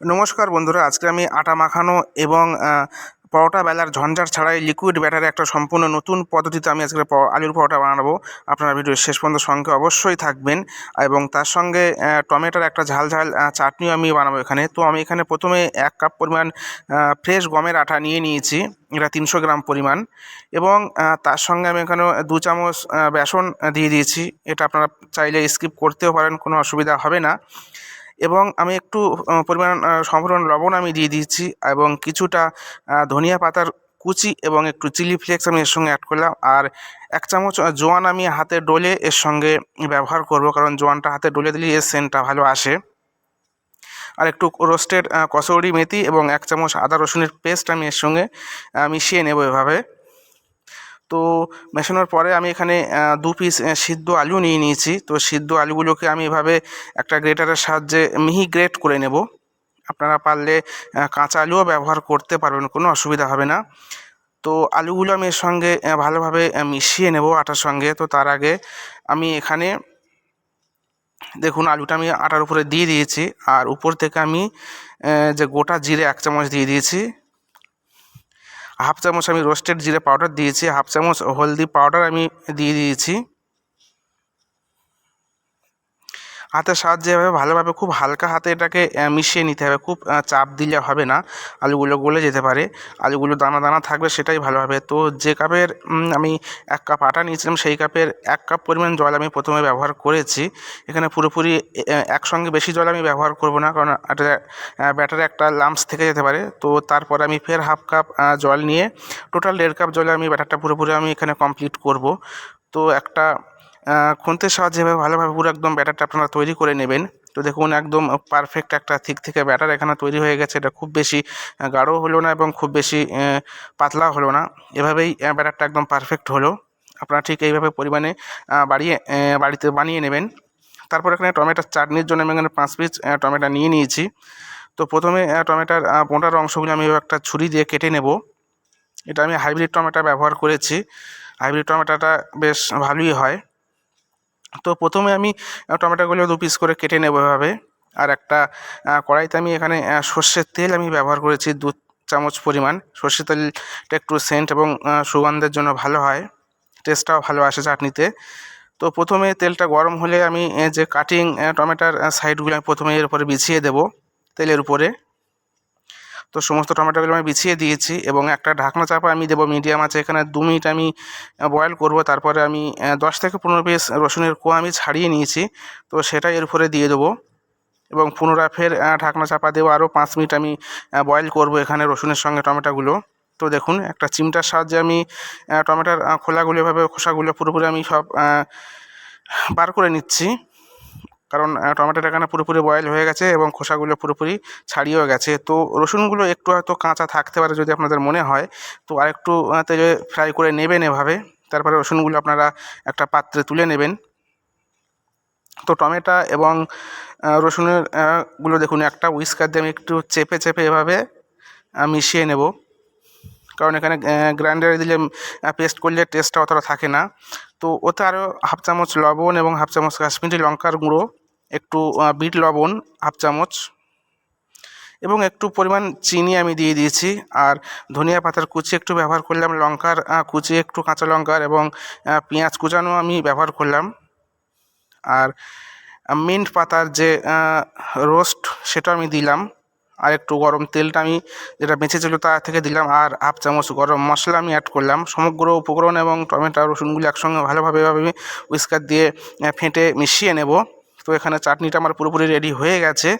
নমস্কার বন্ধুরা, আজকে আমি আটা মাখানো এবং পরোটা বেলার ঝঞ্ঝাট ছাড়াই লিকুইড ব্যাটারে একটা সম্পূর্ণ নতুন পদ্ধতিতে আমি আজকে আলুর পরোটা বানাবো। আপনারা ভিডিওর শেষ পর্যন্ত সঙ্গে অবশ্যই থাকবেন এবং তার সঙ্গে টমেটোর একটা ঝাল ঝাল চাটনিও আমি বানাবো এখানে। তো আমি এখানে প্রথমে এক কাপ পরিমাণ ফ্রেশ গমের আটা নিয়ে নিয়েছি। এটা তিনশো গ্রাম পরিমাণ এবং তার সঙ্গে আমি এখানে দু চামচ বেসন দিয়ে দিয়েছি। এটা আপনারা চাইলে স্কিপ করতেও পারেন, কোনো অসুবিধা হবে না। এবং আমি একটু পরিমাণ সম্পূর্ণ লবণ আমি দিয়ে দিয়েছি এবং কিছুটা ধনিয়া পাতার কুচি এবং একটু চিলি ফ্লেক্স আমি এর সঙ্গে অ্যাড করলাম। আর এক চামচ জোয়ান আমি হাতে ডলে এর সঙ্গে ব্যবহার করব কারণ জোয়ানটা হাতে ডলে দিলে এর সেন্টটা ভালো আসে। আর একটু রোস্টেড কসৌরি মেথি এবং এক চামচ আদা রসুনের পেস্ট আমি এর সঙ্গে মিশিয়ে নেব এভাবে। তো মেশানোর পরে আমি এখানে দু পিস সিদ্ধ আলু নিয়ে নিয়েছি। তো সিদ্ধ আলুগুলোকে আমি এভাবে একটা গ্রেটারের সাহায্যে মিহি গ্রেট করে নেব। আপনারা পারলে কাঁচা আলুও ব্যবহার করতে পারবেন, কোনো অসুবিধা হবে না। তো আলুগুলো আমি এর সঙ্গে ভালোভাবে মিশিয়ে নেব আটার সঙ্গে। তো তার আগে আমি এখানে, দেখুন আলুটা আমি আটার উপরে দিয়ে দিয়েছি। আর উপর থেকে আমি যে গোটা জিরে এক চামচ দিয়ে দিয়েছি। হাফ চামচ আমি রোস্টেড জিরে পাউডার দিয়েছি হাফ চামচ হলদি পাউডার আমি দিয়ে দিয়েছি। হাতের সাহায্যে এভাবে ভালোভাবে খুব হালকা হাতে এটাকে মিশিয়ে নিতে হবে। খুব চাপ দিলে হবে না। আলুগুলো গলে যেতে পারে। আলুগুলো দানা দানা থাকবে সেটাই ভালো হবে। তো যে কাপের আমি এক কাপ আটা নিয়েছিলাম, সেই কাপের এক কাপ পরিমাণ জল আমি প্রথমে ব্যবহার করেছি। এখানে পুরোপুরি একসঙ্গে বেশি জল আমি ব্যবহার করব না, কারণ এটা ব্যাটারে একটা লাম্পস থেকে যেতে পারে। তো তারপরে আমি ফের হাফ কাপ জল নিয়ে, টোটাল দেড় কাপ জলে আমি ব্যাটারটা পুরোপুরি আমি এখানে কমপ্লিট করব। তো একটা খুন্তির সাহায্যে এভাবে ভালোভাবে পুরো একদম ব্যাটারটা আপনারা তৈরি করে নেবেন। তো দেখুন একদম পারফেক্ট একটা থিক থেকে ব্যাটার এখানে তৈরি হয়ে গেছে। এটা খুব বেশি গাঢ় হলো না এবং খুব বেশি আহ, পাতলাও হলো না। এভাবেই ব্যাটারটা একদম পারফেক্ট হলো। আপনারা ঠিক এইভাবে পরিমাণে বাড়িয়ে বাড়িতে বানিয়ে নেবেন। তারপর এখানে টমেটোর চাটনির জন্য আমি এখানে পাঁচ পিস টমেটো নিয়ে নিয়েছি। তো প্রথমে টমেটোর বোঁটার অংশগুলো আমি একটা ছুরি দিয়ে কেটে নেব। এটা আমি হাইব্রিড টমেটো ব্যবহার করেছি। হাইব্রিড টমেটোটা বেশ ভালোই হয়। তো প্রথমে আমি টমেটোগুলো দু পিস করে কেটে নেব এভাবে। আর একটা কড়াইতে আমি এখানে সর্ষের তেল আমি ব্যবহার করেছি দু চামচ পরিমাণ। সর্ষের তেলটা একটু সেন্ট এবং সুগন্ধের জন্য ভালো হয়। টেস্টটাও ভালো আসে চাটনিতে। তো প্রথমে তেলটা গরম হলে আমি যে কাটিং টমেটোর সাইডগুলো আমি প্রথমে এর উপরে বিছিয়ে দেবো তেলের উপরে। তো সমস্ত টমেটোগুলো আমি বিছিয়ে দিয়েছি এবং একটা ঢাকনা চাপা আমি দেবো মিডিয়াম আছে, এখানে দু মিনিট আমি বয়েল করব, তারপরে আমি দশ থেকে পনেরো পিস রসুনের কোয়া আমি ছাড়িয়ে নিয়েছি, তো সেটা এর উপরে দিয়ে দেবো এবং পুনরায় ফের ঢাকনা চাপা দেবো, আরও পাঁচ মিনিট আমি বয়েল করব এখানে রসুনের সঙ্গে টমেটোগুলো। তো দেখুন, একটা চিমটার সাহায্যে আমি টমেটোর খোলাগুলো এভাবে খোসাগুলো পুরোপুরি আমি সব বার করে নিচ্ছি। কারণ টমেটোটা এখানে পুরোপুরি বয়েল হয়ে গেছে এবং খোসাগুলো পুরোপুরি ছাড়িয়েও গেছে। তো রসুনগুলো একটু হয়তো কাঁচা থাকতে পারে যদি আপনাদের মনে হয়। তো আরেকটু তেলে ফ্রাই করে নেবেন এভাবে। তারপরে রসুনগুলো আপনারা একটা পাত্রে তুলে নেবেন। তো টমেটো এবং রসুনেরগুলো দেখুন, একটা উইস্কার দিয়ে আমি একটু চেপে চেপে এভাবে মিশিয়ে নেব। কারণ এখানে গ্রাইন্ডারে দিলে পেস্ট করলে টেস্টটা অতটা থাকে না। তো ওতে আরও হাফ চামচ লবণ এবং হাফ চামচ কাশ্মীরি লঙ্কার গুঁড়ো। একটু বিট লবণ হাফ চামচ এবং একটু পরিমাণ চিনি আমি দিয়ে দিয়েছি। আর ধনিয়া পাতার কুচি একটু ব্যবহার করলাম, লঙ্কার কুচি একটু কাঁচা লঙ্কার এবং পেঁয়াজ কুচানো আমি ব্যবহার করলাম। আর মিন্ট পাতার যে রোস্ট সেটা আমি দিলাম। আর একটু গরম তেলটা আমি যেটা বেঁচেছিলো তা থেকে দিলাম। আর হাফ চামচ গরম মশলা আমি অ্যাড করলাম। সমগ্র উপকরণ এবং টমেটো, রসুনগুলি একসঙ্গে ভালোভাবে এভাবে আমি উইস্কার দিয়ে ফেটে মিশিয়ে নেব। তো এখানে চাটনিটা আমার পুরোপুরি রেডি হয়ে গেছে।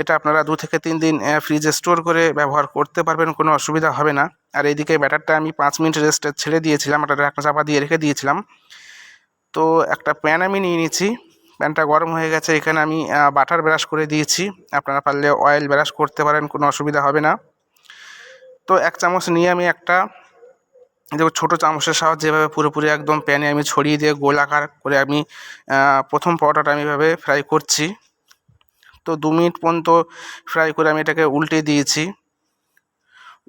এটা আপনারা দু থেকে তিন দিন ফ্রিজে স্টোর করে ব্যবহার করতে পারবেন, কোনো অসুবিধা হবে না। আর এইদিকে ব্যাটারটা আমি পাঁচ মিনিট রেস্টে ছেড়ে দিয়েছিলাম একটা ঢাকনা চাপা দিয়ে রেখে দিয়েছিলাম। তো একটা প্যান আমি নিয়ে নিয়েছি। প্যানটা গরম হয়ে গেছে, এখানে আমি বাটার ব্রাশ করে দিয়েছি। আপনারা পারলে অয়েল ব্রাশ করতে পারেন, কোনো অসুবিধা হবে না। তো এক চামচ নিয়ে আমি একটা দেখো ছোটো চামচের সাহায্যে এভাবে পুরোপুরি একদম প্যানে আমি ছড়িয়ে দিয়ে গোলাকার করে আমি প্রথম পরোটাটা আমি এভাবে ফ্রাই করছি। তো দু মিনিট পর্যন্ত ফ্রাই করে আমি এটাকে উল্টে দিয়েছি।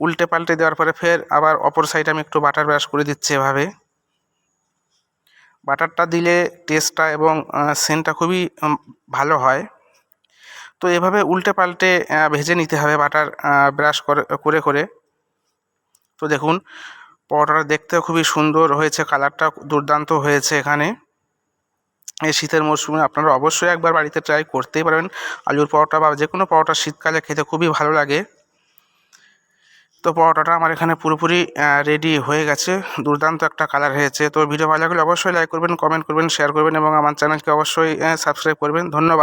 উল্টে পাল্টে দেওয়ার পরে ফের আবার অপর সাইডে আমি একটু বাটার ব্রাশ করে দিচ্ছি এভাবে। বাটারটা দিলে টেস্টটা এবং সেন্টটা খুবই ভালো হয়। তো এভাবে উল্টে পাল্টে ভেজে নিতে হবে বাটার ব্রাশ করে করে। তো দেখুন পরোটাটা দেখতেও খুবই সুন্দর হয়েছে কালারটা দুর্দান্ত হয়েছে এখানে। এই শীতের মরশুমে আপনারা অবশ্যই একবার বাড়িতে ট্রাই করতেই পারবেন। আলুর পরোটা বা যে কোনো পরোটা শীতকালে খেতে খুবই ভালো লাগে। তো পরোটাটা আমার এখানে পুরোপুরি রেডি হয়ে গেছে। দুর্দান্ত একটা কালার হয়েছে। তো ভিডিও ভালো লাগলে অবশ্যই লাইক করবেন কমেন্ট করবেন শেয়ার করবেন এবং আমার চ্যানেলকে অবশ্যই সাবস্ক্রাইব করবেন। ধন্যবাদ।